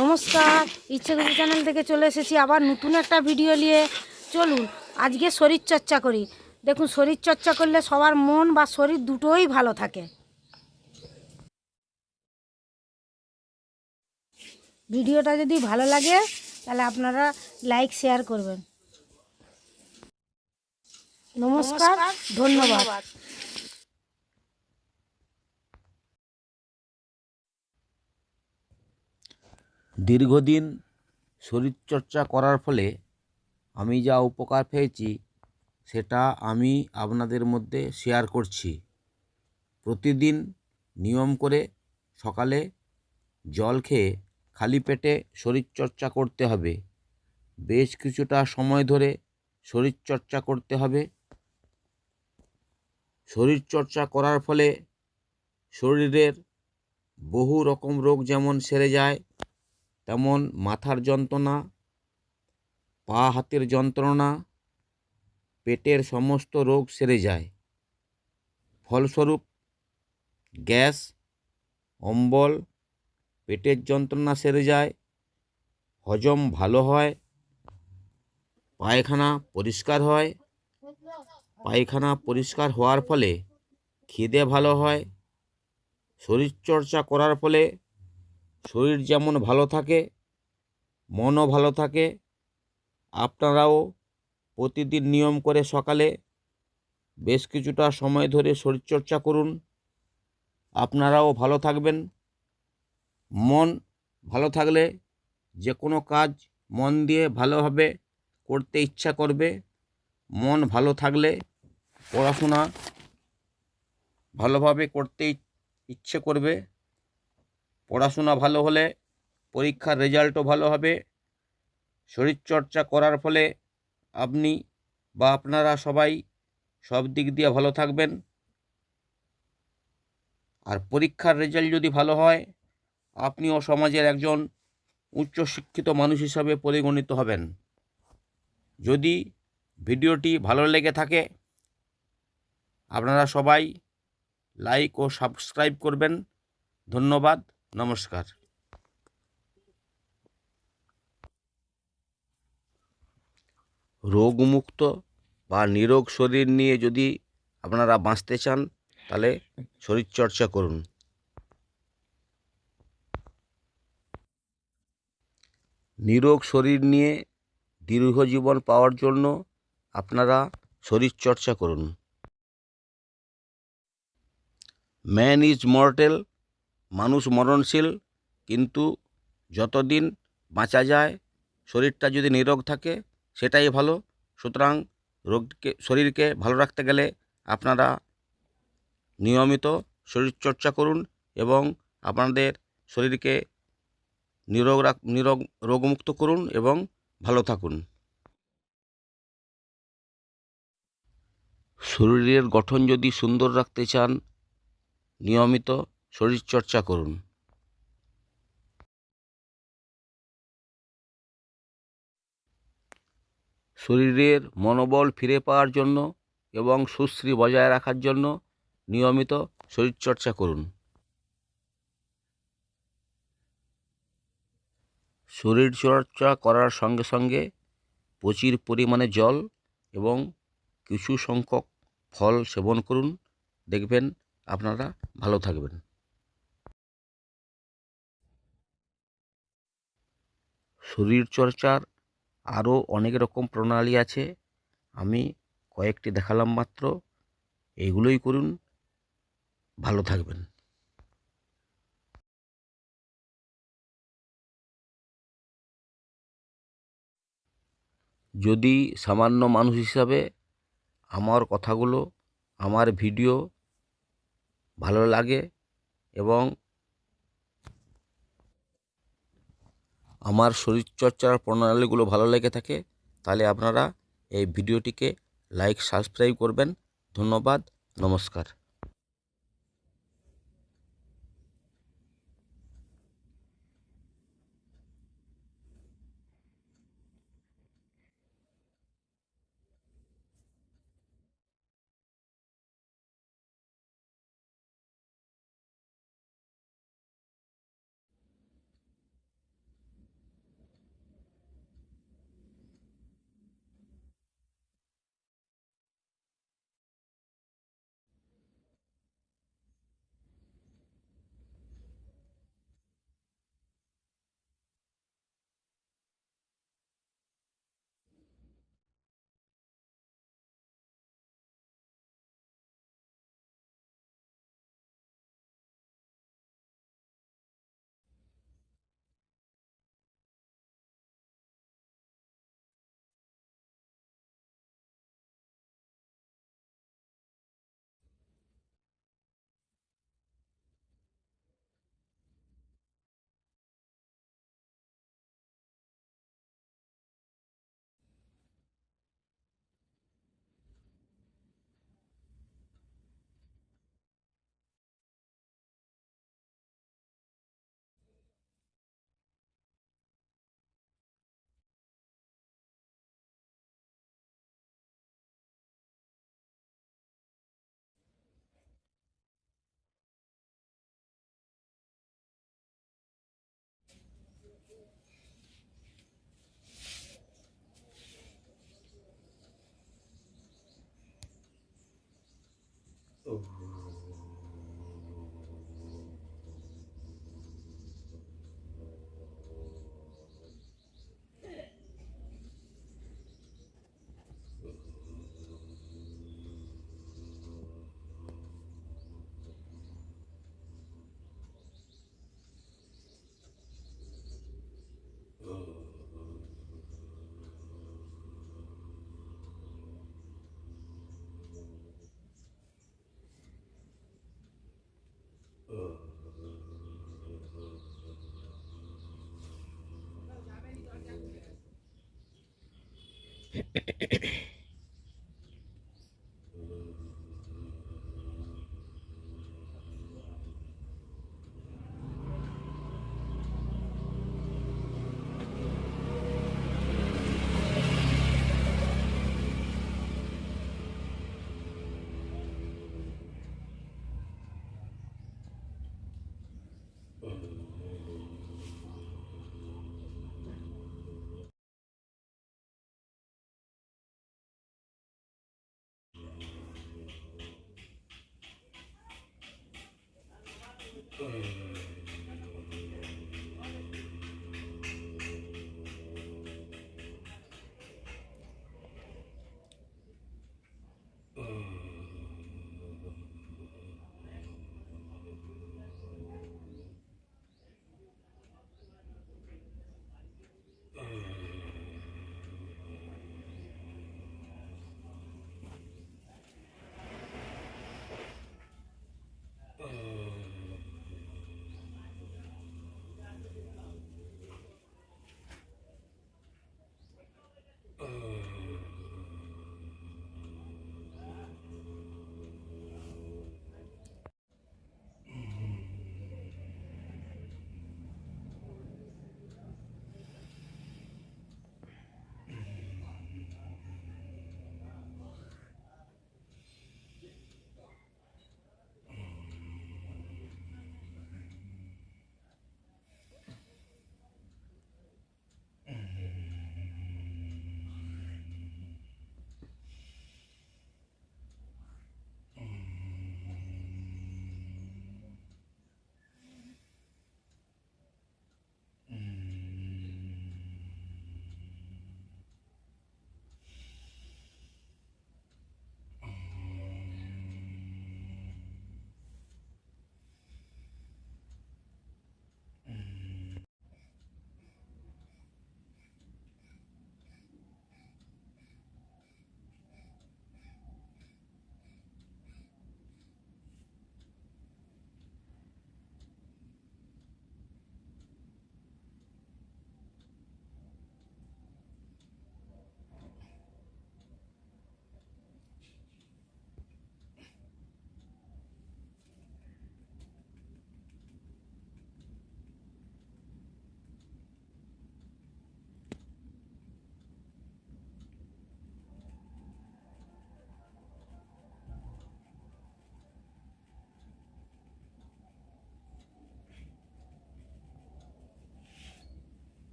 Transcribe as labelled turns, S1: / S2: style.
S1: নমস্কার ইচ্ছে করছি চ্যানেল থেকে চলে এসেছি আবার নতুন একটা ভিডিও নিয়ে। চলুন আজকে শরীর চর্চা করি। দেখুন শরীর চর্চা করলে সবার মন বা শরীর দুটোই ভালো থাকে। ভিডিওটা যদি ভালো লাগে তাহলে আপনারা লাইক শেয়ার করবেন। নমস্কার ধন্যবাদ।
S2: দীর্ঘদিন শরীরচর্চা করার ফলে আমি যা উপকার পেয়েছি, সেটা আমি আপনাদের মধ্যে শেয়ার করছি। প্রতিদিন নিয়ম করে সকালে জল খেয়ে খালি পেটে শরীরচর্চা করতে হবে। বেশ কিছুটা সময় ধরে শরীরচর্চা করতে হবে। শরীরচর্চা করার ফলে শরীরের বহু রকম রোগ যেমন সেরে যায় তেমন মাথার যন্ত্রণা, পা হাতের যন্ত্রণা, পেটের সমস্ত রোগ সেরে যায়। ফলস্বরূপ গ্যাস, অম্বল, পেটের যন্ত্রণা সেরে যায়, হজম ভালো হয়, পায়খানা পরিষ্কার হয়, পায়খানা পরিষ্কার হওয়ার ফলে খিদে ভালো হয়, শরীরচর্চা করার ফলে শরীর যেমন ভালো থাকে, মনও ভালো থাকে, আপনারাও প্রতিদিন নিয়ম করে সকালে বেশ কিছুটা সময় ধরে শরীরচর্চা করুন, আপনারাও ভালো থাকবেন। মন ভালো থাকলে যে কোনো কাজ মন দিয়ে ভালোভাবে করতে ইচ্ছা করবে। মন ভালো থাকলে পড়াশোনা ভালোভাবে করতে ইচ্ছে করবে। পড়াশোনা ভালো হলে, পরীক্ষার রেজাল্টও ভালো হবে। শরীরচর্চা করার ফলে আপনি বা আপনারা সবাই সব দিক দিয়ে ভালো থাকবেন। আর পরীক্ষার রেজাল্ট যদি ভালো হয়, আপনিও সমাজের একজন উচ্চশিক্ষিত মানুষ হিসাবে পরিগণিত হবেন। যদি ভিডিওটি ভালো লেগে থাকে, আপনারা সবাই লাইক ও সাবস্ক্রাইব করবেন। ধন্যবাদ। নমস্কার। রোগমুক্ত বা নিরোগ শরীর নিয়ে যদি আপনারা বাঁচতে চান, তাহলে শরীরচর্চা করুন। নিরোগ শরীর নিয়ে দীর্ঘ জীবন পাওয়ার জন্য আপনারা শরীরচর্চা করুন। ম্যান ইজ মর্টেল মানুষ মরণশীল, কিন্তু যতদিন বাঁচা যায়, শরীরটা যদি নিরোগ থাকে, সেটাই ভালো। সুতরাং রোগকে, শরীরকে ভালো রাখতে গেলে আপনারা নিয়মিত শরীরচর্চা করুন এবং আপনাদের শরীরকে নিরোগ রাখ, নিরোগ, রোগমুক্ত করুন এবং ভালো থাকুন। শরীরের গঠন যদি সুন্দর রাখতে চান, নিয়মিত শরীরচর্চা করুন। শরীরের মনোবল ফিরে পাওয়ার জন্য এবং সুশ্রী বজায় রাখার জন্য নিয়মিত শরীরচর্চা করুন। শরীরচর্চা করার সঙ্গে সঙ্গে প্রচুর পরিমাণে জল এবং কিছু সংখ্যক ফল সেবন করুন। দেখবেন আপনারা ভালো থাকবেন। শরীরচর্চার আরও অনেক রকম প্রণালী আছে। আমি কয়েকটি দেখালাম মাত্র। এগুলোই করুন। ভালো থাকবেন। যদি সামান্য মানুষ হিসাবে আমার কথাগুলো, আমার ভিডিও ভালো লাগে এবং আমার শরীরচর্চার প্রণালীগুলো ভালো লেগে থাকে, তাহলে আপনারা এই ভিডিওটিকে লাইক সাবস্ক্রাইব করবেন। ধন্যবাদ, নমস্কার।